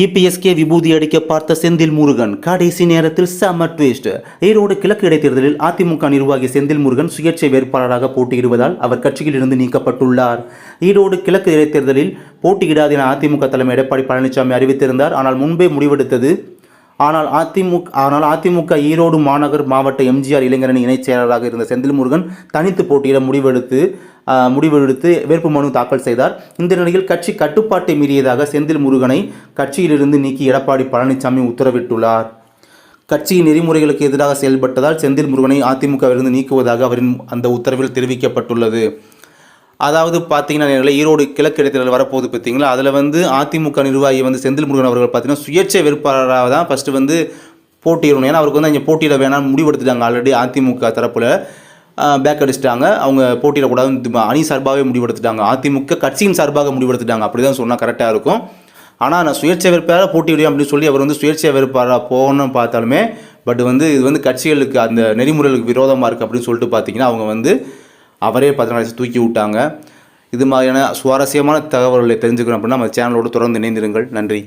இபிஎஸ்கே விபூதி அடிக்க பார்த்த செந்தில் முருகன். கடைசி நேரத்தில் செம ட்விஸ்ட் ஈரோடு கிழக்கு இடைத்தேர்தலில் அதிமுக நிர்வாகி செந்தில் முருகன் சுயேட்சை வேட்பாளராக போட்டியிடுவதால் அவர் கட்சியில் இருந்து நீக்கப்பட்டுள்ளார். ஈரோடு கிழக்கு இடைத்தேர்தலில் போட்டியிடாது என அதிமுக தலைமை எடப்பாடி பழனிசாமி அறிவித்திருந்தார். ஆனால் முன்பே முடிவெடுத்தது ஆனால் அதிமுக ஆனால் அதிமுக ஈரோடு மாநகர் மாவட்ட எம்ஜிஆர் இளைஞரணி இணைச் செயலாளராக இருந்த செந்தில் முருகன் தனித்து போட்டியிட முடிவெடுத்து முடிவெடுத்து முடிவெடுத்து வேட்புமனு தாக்கல் செய்தார். இந்த நிலையில் கட்சி கட்டுப்பாட்டை மீறியதாக செந்தில் முருகனை கட்சியிலிருந்து நீக்கி எடப்பாடி பழனிசாமி உத்தரவிட்டுள்ளார். கட்சியின் நெறிமுறைகளுக்கு எதிராக செயல்பட்டதால் செந்தில் முருகனை அதிமுகவிலிருந்து நீக்குவதாக அவரின் அந்த உத்தரவில் தெரிவிக்கப்பட்டுள்ளது. அதாவது பார்த்தீங்கன்னா ஈரோடு கிழக்கு இடைத்தேர்தல் வரப்போகுது பார்த்தீங்களா? அதில் வந்து அதிமுக நிர்வாகி வந்து செந்தில் முருகன் அவர்கள் பார்த்தீங்கன்னா சுயேட்சை வேட்பாளராக தான் ஃபஸ்ட்டு வந்து போட்டியிடணும். ஏன்னா அவருக்கு வந்து இங்கே போட்டியிட வேணாம்னு முடிவெடுத்துட்டாங்க ஆல்ரெடி அதிமுக தரப்பில். பேக் அடிச்சிட்டாங்க. அவங்க போட்டியிடக்கூடாதுன்னு அணி சார்பாகவே முடிவெடுத்துட்டாங்க. அதிமுக கட்சியின் சார்பாக முடிவெடுத்துட்டாங்க. அப்படி தான் சொன்னால் கரெக்டாக இருக்கும். ஆனால் நான் சுயேட்சை வேட்பாளராக போட்டியிடுவேன் அப்படின்னு சொல்லி அவர் வந்து சுயேட்சை வேட்பாளராக போகணும்னு பார்த்தாலுமே பட் வந்து இது வந்து கட்சிகளுக்கு அந்த நெறிமுறைகளுக்கு விரோதமாக இருக்குது அப்படின்னு சொல்லிட்டு பார்த்தீங்கன்னா அவங்க வந்து அவரே பதினாலு தூக்கி விட்டாங்க. இது மாதிரியான சுவாரஸ்யமான தகவல்களை தெரிஞ்சுக்கணும் அப்படின்னா நம்ம சேனலோடு தொடர்ந்து இணைந்திருங்கள். நன்றி.